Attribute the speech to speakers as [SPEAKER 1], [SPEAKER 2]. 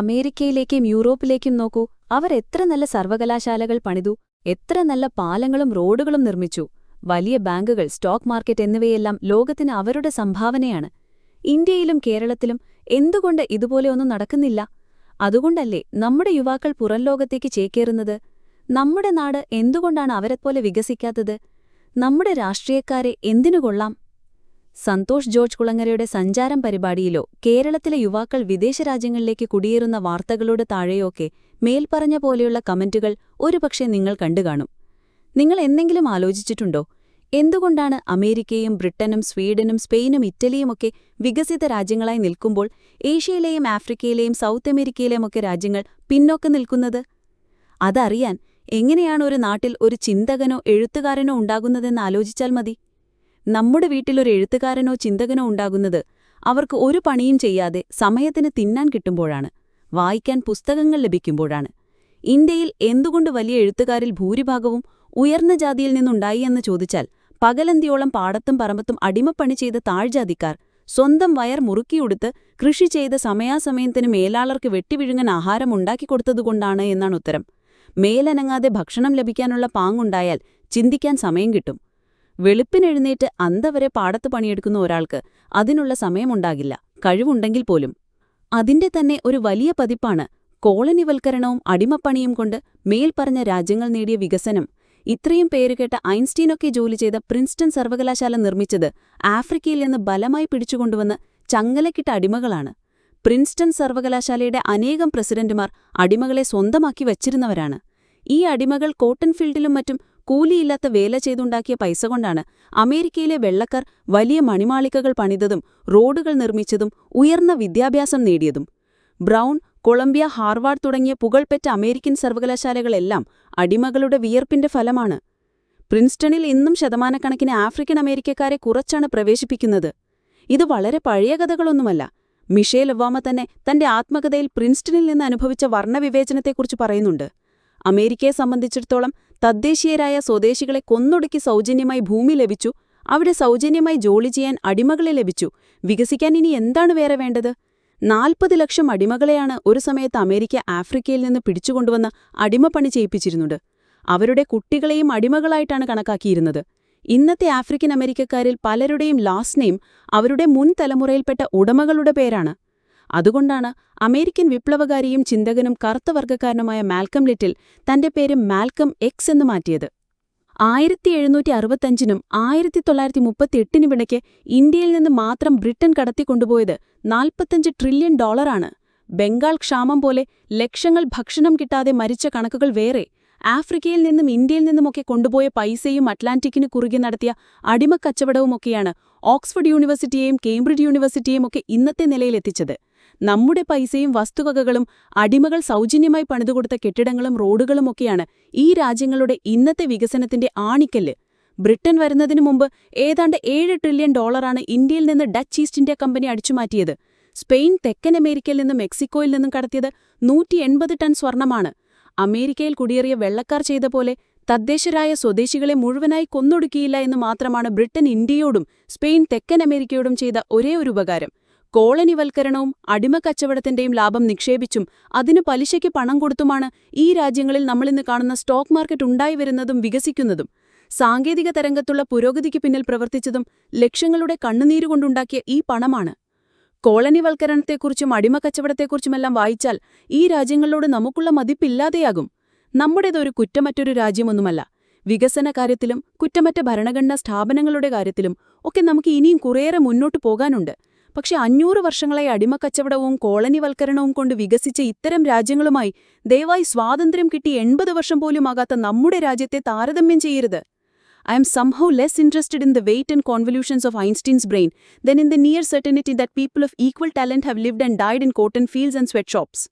[SPEAKER 1] അമേരിക്കയിലേക്കും യൂറോപ്പിലേക്കും നോക്കൂ. അവർ എത്ര നല്ല സർവകലാശാലകൾ പണിതു എത്ര നല്ല പാലങ്ങളും റോഡുകളും നിർമ്മിച്ചു. വലിയ ബാങ്കുകൾ സ്റ്റോക്ക് മാർക്കറ്റ് എന്നിവയെല്ലാം ലോകത്തിന് അവരുടെ സംഭാവനയാണ്. ഇന്ത്യയിലും കേരളത്തിലും എന്തുകൊണ്ട് ഇതുപോലെ ഒന്നും നടക്കുന്നില്ല? അതുകൊണ്ടല്ലേ നമ്മുടെ യുവാക്കൾ പുറംലോകത്തേക്ക് ചേക്കേറുന്നത്? നമ്മുടെ നാട് എന്തുകൊണ്ടാണ് അവരെപ്പോലെ വികസിക്കാത്തത്? നമ്മുടെ രാഷ്ട്രീയക്കാരെ എന്തിനു കൊള്ളാം? സന്തോഷ് ജോർജ് കുളങ്ങരയുടെ സഞ്ചാരം പരിപാടിയിലോ കേരളത്തിലെ യുവാക്കൾ വിദേശ രാജ്യങ്ങളിലേക്ക് കുടിയേറുന്ന വാർത്തകളോട് താഴെയൊക്കെ മേൽപ്പറഞ്ഞ പോലെയുള്ള കമന്റുകൾ ഒരുപക്ഷെ നിങ്ങൾ കണ്ടുകാണും നിങ്ങൾ എന്തെങ്കിലും ആലോചിച്ചിട്ടുണ്ടോ? എന്തുകൊണ്ടാണ് അമേരിക്കയും ബ്രിട്ടനും സ്വീഡനും സ്പെയിനും ഇറ്റലിയുമൊക്കെ വികസിത രാജ്യങ്ങളായി നിൽക്കുമ്പോൾ ഏഷ്യയിലെയും ആഫ്രിക്കയിലെയും സൗത്ത് അമേരിക്കയിലെയുമൊക്കെ രാജ്യങ്ങൾ പിന്നോക്കം നിൽക്കുന്നത്? അതറിയാൻ എങ്ങനെയാണ് ഒരു നാട്ടിൽ ഒരു ചിന്തകനോ എഴുത്തുകാരനോ ഉണ്ടാകുന്നതെന്ന് ആലോചിച്ചാൽ മതി. നമ്മുടെ വീട്ടിലൊരു എഴുത്തുകാരനോ ചിന്തകനോ ഉണ്ടാകുന്നത് അവർക്ക് ഒരു പണിയും ചെയ്യാതെ സമയത്തിന് തിന്നാൻ കിട്ടുമ്പോഴാണ് വായിക്കാൻ പുസ്തകങ്ങൾ ലഭിക്കുമ്പോഴാണ്. ഇന്ത്യയിൽ എന്തുകൊണ്ട് വലിയ എഴുത്തുകാരിൽ ഭൂരിഭാഗവും ഉയർന്ന ജാതിയിൽ നിന്നുണ്ടായി എന്ന് ചോദിച്ചാൽ പകലന്തിയോളം പാടത്തും പറമ്പത്തും അടിമപ്പണി ചെയ്ത താഴ്ജാതിക്കാർ സ്വന്തം വയർ മുറുക്കിയുടുത്ത് കൃഷി ചെയ്ത സമയാസമയത്തിന് മേലാളർക്ക് വെട്ടിവിഴുങ്ങൻ ആഹാരം ഉണ്ടാക്കിക്കൊടുത്തതുകൊണ്ടാണ് എന്നാണ് ഉത്തരം. മേലനങ്ങാതെ ഭക്ഷണം ലഭിക്കാനുള്ള പാങ്ങുണ്ടായാൽ ചിന്തിക്കാൻ സമയം കിട്ടും. വെളുപ്പിനെഴുന്നേറ്റ് അന്തവരെ പാടത്ത് പണിയെടുക്കുന്ന ഒരാൾക്ക് അതിനുള്ള സമയമുണ്ടാകില്ല. കഴിവുണ്ടെങ്കിൽ പോലും. അതിന്റെ തന്നെ ഒരു വലിയ പതിപ്പാണ് കോളനിവൽക്കരണവും അടിമപ്പണിയും കൊണ്ട് മേൽപ്പറഞ്ഞ രാജ്യങ്ങൾ നേടിയ വികസനം. ഇത്രയും പേരുകേട്ട ഐൻസ്റ്റീനൊക്കെ ജോലി ചെയ്ത പ്രിൻസ്റ്റൺ സർവകലാശാല നിർമ്മിച്ചത് ആഫ്രിക്കയിൽ നിന്ന് ബലമായി പിടിച്ചുകൊണ്ടുവന്ന് ചങ്ങലക്കിട്ട അടിമകളാണ്. പ്രിൻസ്റ്റൺ സർവകലാശാലയുടെ അനേകം പ്രസിഡന്റുമാർ അടിമകളെ സ്വന്തമാക്കി വച്ചിരുന്നവരാണ്. ഈ അടിമകൾ കോട്ടൺ ഫീൽഡിലും മറ്റും കൂലിയില്ലാത്ത വേല ചെയ്തുണ്ടാക്കിയ പൈസ കൊണ്ടാണ് അമേരിക്കയിലെ വെള്ളക്കാർ വലിയ മണിമാളികകൾ പണിതതും റോഡുകൾ നിർമ്മിച്ചതും ഉയർന്ന വിദ്യാഭ്യാസം നേടിയതും. ബ്രൗൺ കൊളംബിയ ഹാർവാർഡ് തുടങ്ങിയ പുകൾപെറ്റ അമേരിക്കൻ സർവകലാശാലകളെല്ലാം അടിമകളുടെ വിയർപ്പിന്റെ ഫലമാണ്. പ്രിൻസ്റ്റണിൽ ഇന്നും ശതമാനക്കണക്കിന് ആഫ്രിക്കൻ അമേരിക്കക്കാരെ കുറച്ചാണ് പ്രവേശിപ്പിക്കുന്നത്. ഇത് വളരെ പഴയ കഥകളൊന്നുമല്ല. മിഷേൽ ഒവാമ തന്നെ തന്റെ ആത്മകഥയിൽ പ്രിൻസ്റ്റണിൽ നിന്ന് അനുഭവിച്ച വർണവിവേചനത്തെക്കുറിച്ച് പറയുന്നുണ്ട്. അമേരിക്കയെ സംബന്ധിച്ചിടത്തോളം തദ്ദേശീയരായ സ്വദേശികളെ കൊന്നൊടുക്കി സൗജന്യമായി ഭൂമി ലഭിച്ചു അവിടെ സൗജന്യമായി ജോലി ചെയ്യാൻ അടിമകളെ ലഭിച്ചു. വികസിക്കാൻ ഇനി എന്താണ് വേറെ വേണ്ടത്? നാൽപ്പത് ലക്ഷം അടിമകളെയാണ് ഒരു സമയത്ത് അമേരിക്ക ആഫ്രിക്കയിൽ നിന്ന് പിടിച്ചുകൊണ്ടുവന്ന് അടിമപ്പണി ചെയ്യിപ്പിച്ചിരുന്നത്. അവരുടെ കുട്ടികളെയും അടിമകളായിട്ടാണ് കണക്കാക്കിയിരുന്നത്. ഇന്നത്തെ ആഫ്രിക്കൻ അമേരിക്കക്കാരിൽ പലരുടെയും ലാസ്റ്റ് നെയിം അവരുടെ മുൻ തലമുറയിൽപ്പെട്ട ഉടമകളുടെ പേരാണ്. അതുകൊണ്ടാണ് അമേരിക്കൻ വിപ്ലവകാരിയും ചിന്തകനും കറുത്ത വർഗക്കാരനുമായ മാൽക്കം ലിറ്റിൽ തന്റെ പേര് മാൽക്കം എക്സ് എന്ന് മാറ്റിയത്. ആയിരത്തി എഴുന്നൂറ്റി അറുപത്തഞ്ചിനും ആയിരത്തി തൊള്ളായിരത്തി മുപ്പത്തിയെട്ടിനുമിടയ്ക്ക് ഇന്ത്യയിൽ നിന്ന് മാത്രം ബ്രിട്ടൻ കടത്തിക്കൊണ്ടുപോയത് നാൽപ്പത്തഞ്ച് ട്രില്യൺ ഡോളറാണ്. ബംഗാൾ ക്ഷാമം പോലെ ലക്ഷങ്ങൾ ഭക്ഷണം കിട്ടാതെ മരിച്ച കണക്കുകൾ വേറെ. ആഫ്രിക്കയിൽ നിന്നും ഇന്ത്യയിൽ നിന്നുമൊക്കെ കൊണ്ടുപോയ പൈസയും അറ്റ്ലാന്റിക്കിന് കുറുകെ നടത്തിയ അടിമക്കച്ചവടവുമൊക്കെയാണ് ഓക്സ്ഫോർഡ് യൂണിവേഴ്സിറ്റിയെയും കേംബ്രിഡ്ജ് യൂണിവേഴ്സിറ്റിയെയും ഒക്കെ ഇന്നത്തെ നിലയിലെത്തിച്ചത്. നമ്മുടെ പൈസയും വസ്തുവകകളും അടിമകൾ സൗജന്യമായി പണിതുകൊടുത്ത കെട്ടിടങ്ങളും റോഡുകളുമൊക്കെയാണ് ഈ രാജ്യങ്ങളുടെ ഇന്നത്തെ വികസനത്തിന്റെ ആണിക്കല്ല്. ബ്രിട്ടൻ വരുന്നതിനു മുമ്പ് ഏതാണ്ട് ഏഴ് ട്രില്യൺ ഡോളറാണ് ഇന്ത്യയിൽ നിന്ന് ഡച്ച് ഈസ്റ്റ് ഇന്ത്യ കമ്പനി അടിച്ചുമാറ്റിയത്. സ്പെയിൻ തെക്കൻ അമേരിക്കയിൽ നിന്നും മെക്സിക്കോയിൽ നിന്നും കടത്തിയത് നൂറ്റി എൺപത് ടൺ സ്വർണമാണ്. അമേരിക്കയിൽ കുടിയേറിയ വെള്ളക്കാർ ചെയ്ത പോലെ തദ്ദേശരായ സ്വദേശികളെ മുഴുവനായി കൊന്നൊടുക്കിയില്ല എന്ന് മാത്രമാണ് ബ്രിട്ടൻ ഇന്ത്യയോടും സ്പെയിൻ തെക്കൻ അമേരിക്കയോടും ചെയ്ത ഒരേ ഒരു ഉപകാരം. കോളനിവൽക്കരണവും അടിമക്കച്ചവടത്തിന്റെയും ലാഭം നിക്ഷേപിച്ചും അതിനു പലിശയ്ക്ക് പണം കൊടുത്തുമാണ് ഈ രാജ്യങ്ങളിൽ നമ്മളിന്ന് കാണുന്ന സ്റ്റോക്ക് മാർക്കറ്റ് ഉണ്ടായി വരുന്നതും വികസിക്കുന്നതും. സാങ്കേതിക തരംഗത്തുള്ള പുരോഗതിക്ക് പിന്നിൽ പ്രവർത്തിച്ചതും ലക്ഷ്യങ്ങളുടെ കണ്ണുനീരുകൊണ്ടുണ്ടാക്കിയ ഈ പണമാണ്. കോളനിവൽക്കരണത്തെക്കുറിച്ചും അടിമക്കച്ചവടത്തെക്കുറിച്ചുമെല്ലാം വായിച്ചാൽ ഈ രാജ്യങ്ങളോട് നമുക്കുള്ള മതിപ്പില്ലാതെയാകും. നമ്മുടേതൊരു കുറ്റമറ്റൊരു രാജ്യമൊന്നുമല്ല. വികസന കാര്യത്തിലും കുറ്റമറ്റ ഭരണഘടനാ സ്ഥാപനങ്ങളുടെ കാര്യത്തിലും ഒക്കെ നമുക്ക് ഇനിയും കുറേയേറെ മുന്നോട്ടു പോകാനുണ്ട്. പക്ഷെ അഞ്ഞൂറ് വർഷങ്ങളായി അടിമക്കച്ചവടവും കോളനിവൽക്കരണവും കൊണ്ട് വികസിച്ച ഇത്തരം രാജ്യങ്ങളുമായി ദയവായി സ്വാതന്ത്ര്യം കിട്ടി എൺപത് വർഷം പോലും ആകാത്ത നമ്മുടെ രാജ്യത്തെ താരതമ്യം ചെയ്യരുത്. I'm somehow less interested in the weight and convolutions of Einstein's brain than in the near certainty that people of equal talent have lived and died in cotton fields and sweatshops